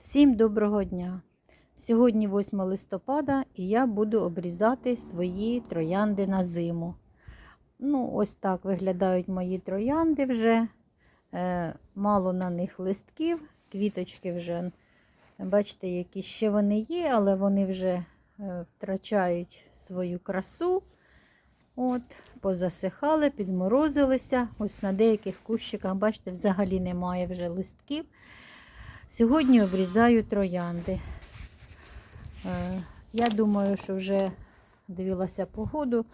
Всім доброго дня! Сьогодні 8 листопада і я буду обрізати свої троянди на зиму. Ну, ось так виглядають мої троянди вже. Е, мало на них листків, квіточки вже, бачите, які ще вони є, але вони вже е, втрачають свою красу. От, позасихали, підморозилися. Ось на деяких кущиках, бачите, взагалі немає вже листків. Сьогодні обрізаю троянди. Е, Я думаю, що вже дивилася погоду,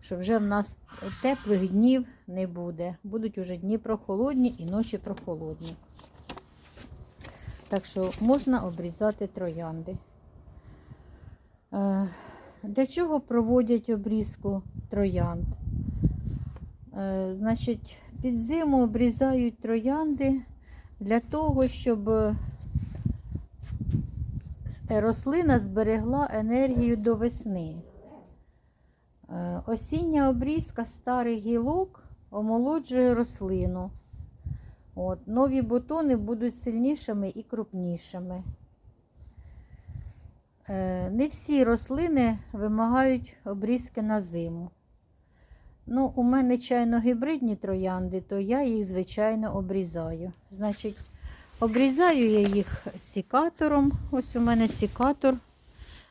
що вже в нас теплих днів не буде. Будуть уже дні прохолодні і ночі прохолодні. Так що можна обрізати троянди. Е, Для чого проводять обрізку троянд? Е, Значить, під зиму обрізають троянди для того, щоб е, рослина зберегла енергію до весни. Е, Осіння обрізка старих гілок омолоджує рослину. От, нові бутони будуть сильнішими і крупнішими. Е, Не всі рослини вимагають обрізки на зиму. Ну, у мене чайно-гібридні троянди, то я їх, звичайно, обрізаю. Значить, обрізаю я їх сікатором. Ось у мене сікатор.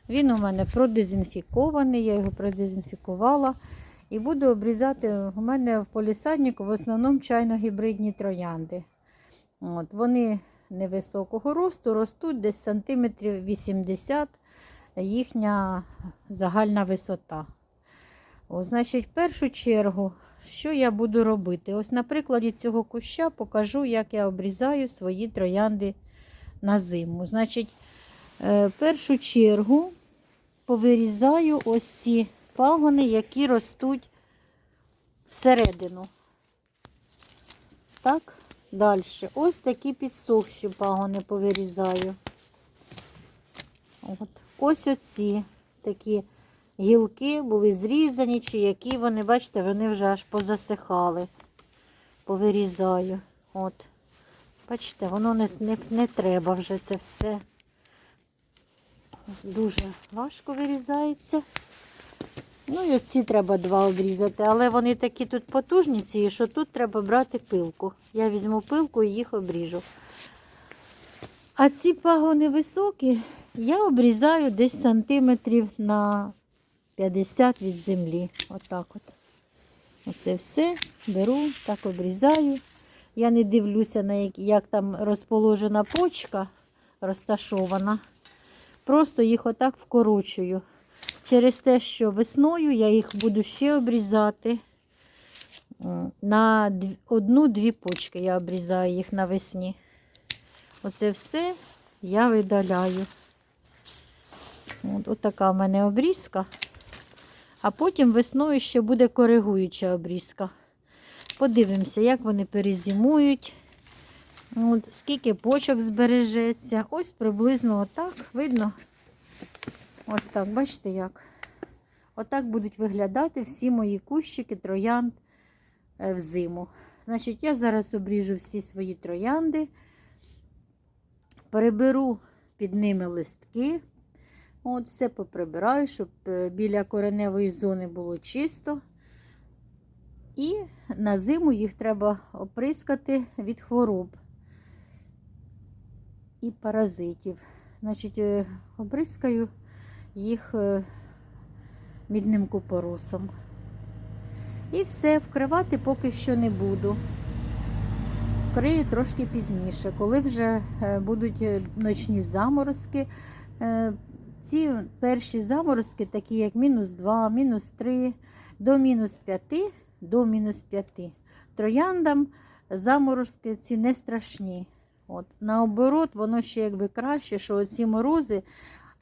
Він у мене продезінфікований, я його продезінфікувала. І буду обрізати у мене в полісаднику в основному чайно-гібридні троянди. От, вони невисокого росту, ростуть десь сантиметрів 80 їхня загальна висота. О, значить, в першу чергу, що я буду робити? Ось на прикладі цього куща покажу, як я обрізаю свої троянди на зиму. Значить, е, в першу чергу повирізаю ось ці пагони, які ростуть всередину. Так, далі. Ось такі підсохші пагони повирізаю. От. Ось оці такі гілки були зрізані, чи які вони, бачите, вони вже аж позасихали. Повирізаю. От. Бачите, воно не, не, не треба вже це все. Дуже важко вирізається. Ну і оці треба два обрізати, але вони такі тут потужні, ці, що тут треба брати пилку. Я візьму пилку і їх обріжу. А ці пагони високі, я обрізаю десь сантиметрів на 50 від землі. Отак от. Оце все беру, так обрізаю. Я не дивлюся, на як, як там розположена почка розташована. Просто їх отак вкорочую. Через те, що весною я їх буду ще обрізати. На одну-дві почки я обрізаю їх навесні. Оце все я видаляю. От, от така в мене обрізка. А потім весною ще буде коригуюча обрізка. Подивимося, як вони перезимують. От, скільки почок збережеться. Ось приблизно отак. Видно? Ось так, бачите як? Отак будуть виглядати всі мої кущики троянд е, взиму. Значить, я зараз обріжу всі свої троянди, переберу під ними листки. От все поприбираю, щоб е, біля кореневої зони було чисто. І на зиму їх треба оприскати від хвороб і паразитів. Значить, е, обрискаю їх е, мідним купоросом. І все, вкривати поки що не буду. Вкрию трошки пізніше, коли вже будуть ночні заморозки. Ці перші заморозки, такі як мінус 2, мінус 3, до мінус 5, до мінус 5. Трояндам заморозки ці не страшні. От. Наоборот, воно ще якби краще, що ці морози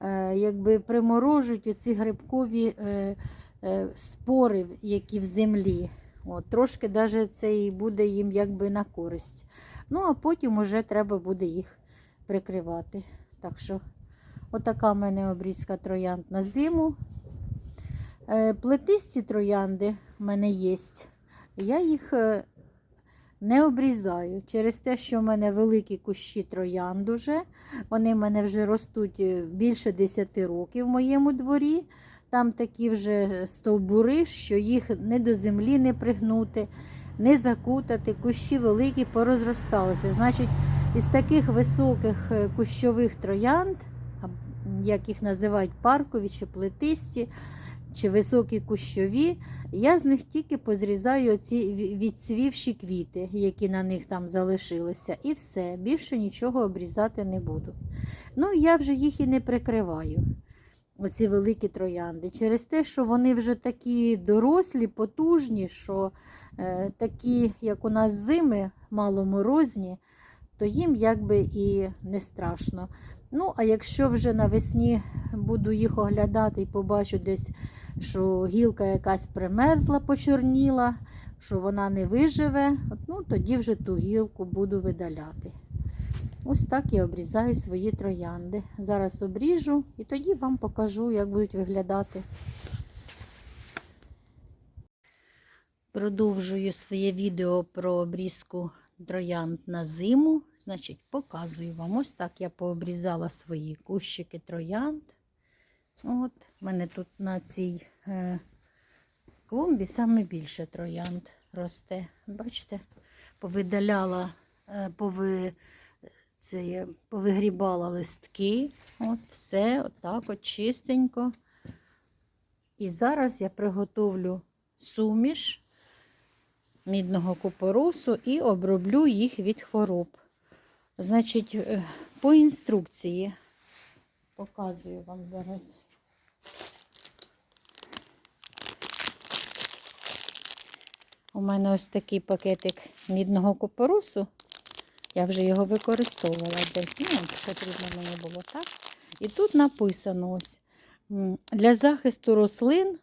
е, якби приморожують оці грибкові е, е, спори, які в землі. От, трошки даже це і буде їм якби на користь. Ну, а потім вже треба буде їх прикривати. Так що, отака в мене обрізка троянд на зиму. Е, плетисті троянди в мене є. Я їх е, не обрізаю через те, що в мене великі кущі троянд уже. Вони в мене вже ростуть е, більше 10 років в моєму дворі. Там такі вже стовбури, що їх не до землі не пригнути, не закутати. Кущі великі порозросталися. Значить, із таких високих кущових троянд, як їх називають паркові чи плетисті, чи високі кущові, я з них тільки позрізаю ві- відцвівші квіти, які на них там залишилися. І все, більше нічого обрізати не буду. Ну, я вже їх і не прикриваю. Оці великі троянди. Через те, що вони вже такі дорослі, потужні, що е, такі, як у нас зими, маломорозні, то їм якби і не страшно. Ну, а якщо вже навесні буду їх оглядати і побачу десь, що гілка якась примерзла, почорніла, що вона не виживе, ну, тоді вже ту гілку буду видаляти. Ось так я обрізаю свої троянди. Зараз обріжу і тоді вам покажу, як будуть виглядати. Продовжую своє відео про обрізку троянд на зиму. Значить, показую вам. Ось так я пообрізала свої кущики троянд. От, в мене тут на цій е, клумбі саме більше троянд росте. Бачите, повидаляла, е, пови, це, повигрібала листки. От, все, отак от чистенько. І зараз я приготовлю суміш мідного купоросу і оброблю їх від хвороб. Значить, е, по інструкції показую вам зараз. У мене ось такий пакетик мідного купоросу. Я вже його використовувала десь. Ну, потрібно мені було так. І тут написано ось для захисту рослин,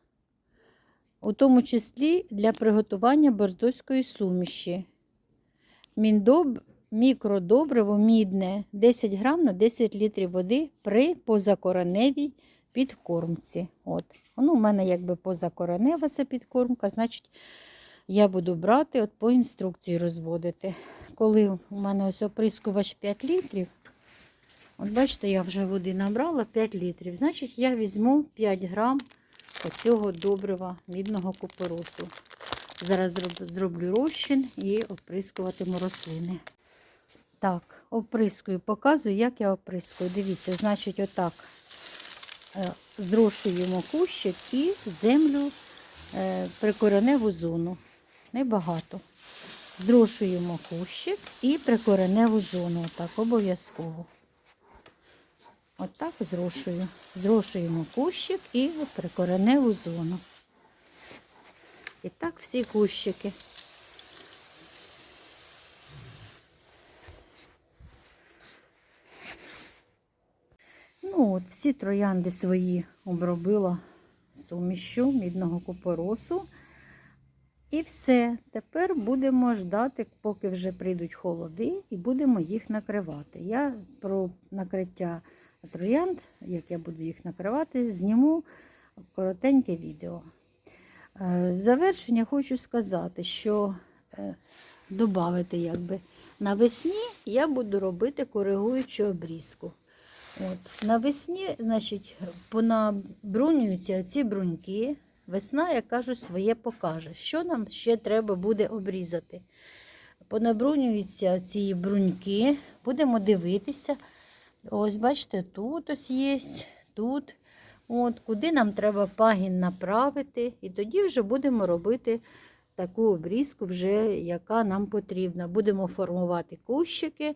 у тому числі для приготування бордоської суміші. Міндоб, мікродобриво мідне 10 грам на 10 літрів води при позакореневій підкормці. От. Ну, у мене якби позакоренева ця підкормка, значить, я буду брати, от по інструкції розводити. Коли у мене ось оприскувач 5 літрів, от бачите, я вже води набрала 5 літрів. Значить, я візьму 5 грам оцього добрива мідного купоросу. Зараз зроблю розчин і оприскуватиму рослини. Так, оприскую, показую, як я оприскую. Дивіться, значить, отак е, зрошуємо кущик і землю е, прикореневу зону. Небагато. Зрошуємо кущик і прикореневу зону. Отак, обов'язково. Отак зрошую. Зрошуємо кущик і прикореневу зону. І так всі кущики. Ну, от всі троянди свої обробила сумішю мідного купоросу. І все. Тепер будемо ждати, поки вже прийдуть холоди, і будемо їх накривати. Я про накриття троянд, як я буду їх накривати, зніму коротеньке відео. Е, В завершення хочу сказати, що е, додати якби навесні я буду робити коригуючу обрізку. От. Навесні, значить, понабрунюються ці бруньки. Весна, як кажуть, своє покаже. Що нам ще треба буде обрізати? Понабрунюються ці бруньки, будемо дивитися. Ось, бачите, тут ось є, тут. От, куди нам треба пагін направити, і тоді вже будемо робити таку обрізку, вже, яка нам потрібна. Будемо формувати кущики.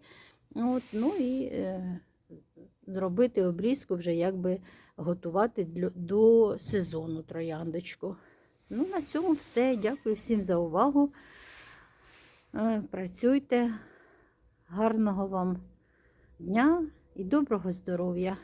От, ну і е, зробити обрізку, вже якби готувати до сезону трояндочку. Ну, на цьому все. Дякую всім за увагу. Е, Працюйте. Гарного вам дня і доброго здоров'я!